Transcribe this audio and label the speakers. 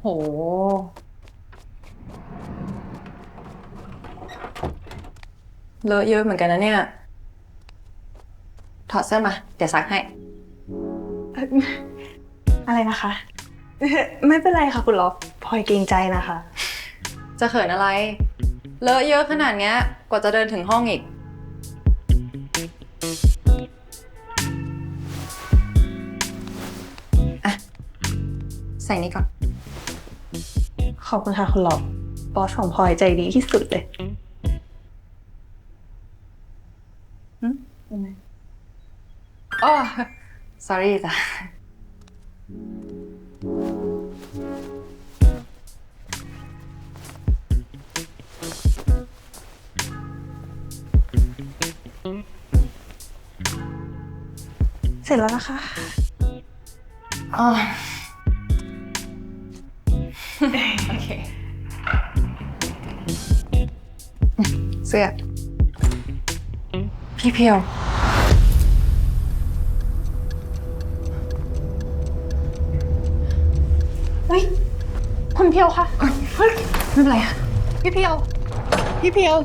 Speaker 1: โห เลอะเยอะเหมือนกันนะเนี่ย ถอดเสื้อมา เดี๋ยวซักให้
Speaker 2: อะไรนะคะ ไม่เป็นไรค่ะคุณล็อกพลอยเกรงใจนะคะ
Speaker 1: จะเขินอะไร เลอะเยอะขนาดเนี้ย กว่าจะเดินถึงห้องอีก อะ ใส่นี่ก่อน
Speaker 2: ขอบคุณค่ะคุณล็อกบอสของพลอยใจดีที่สุดเลย
Speaker 1: อ๋อ sorry จ้ะ
Speaker 2: เสร็จแล้วนะคะ
Speaker 1: อ๋อ โอเค เสื้อ พี่เพียว
Speaker 2: เฮ้ยคุณเพียวคะ
Speaker 1: ไม่เป็นไรค่ะพี่เพียว พี่เพียว